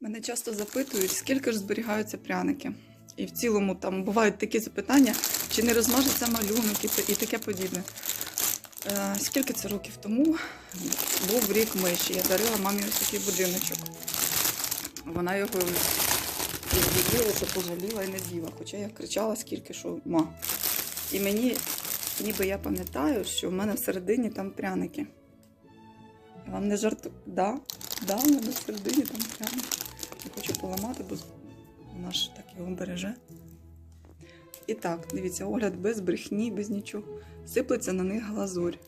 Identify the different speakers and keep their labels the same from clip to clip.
Speaker 1: Мене часто запитують, скільки ж зберігаються пряники. І в цілому там бувають такі запитання, чи не розмажеться малюнок і, таке подібне. Е, скільки це років тому був рік миші. Я дарила мамі ось такий будиночок. Вона його відділилася, пожаліла і не діла. Хоча я кричала, скільки що ма. І мені, ніби я пам'ятаю, що в мене всередині там пряники. Вам не жарту. Да, да, в мене всередині там пряники. Не хочу поламати, бо вона ж так його береже. І так, дивіться, огляд без брехні, без нічого. Сиплеться на них глазурь.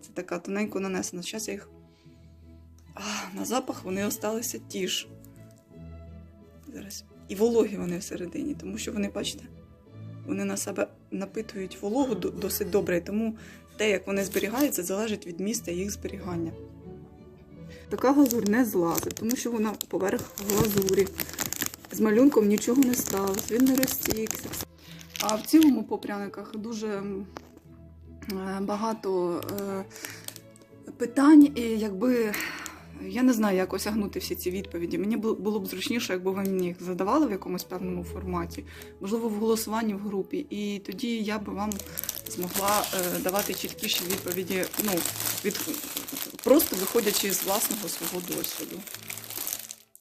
Speaker 1: Це така тоненько нанесена. Зараз я їх. А, на запах вони осталися ті ж. Зараз. І вологі вони всередині, тому що вони, бачите, вони на себе напитують вологу досить добре, і тому те, як вони зберігаються, залежить від міста їх зберігання. Така глазурь не злазить, тому що вона поверх глазурі. З малюнком нічого не сталося, він не розтікся. А в цілому по пряниках дуже е, багато е, питань, і якби я не знаю, як осягнути всі ці відповіді. Мені було б зручніше, якби ви мені їх задавали в якомусь певному форматі, можливо, в голосуванні в групі, і тоді я би вам змогла е, давати чіткіші відповіді, ну, від, просто виходячи з власного свого досвіду.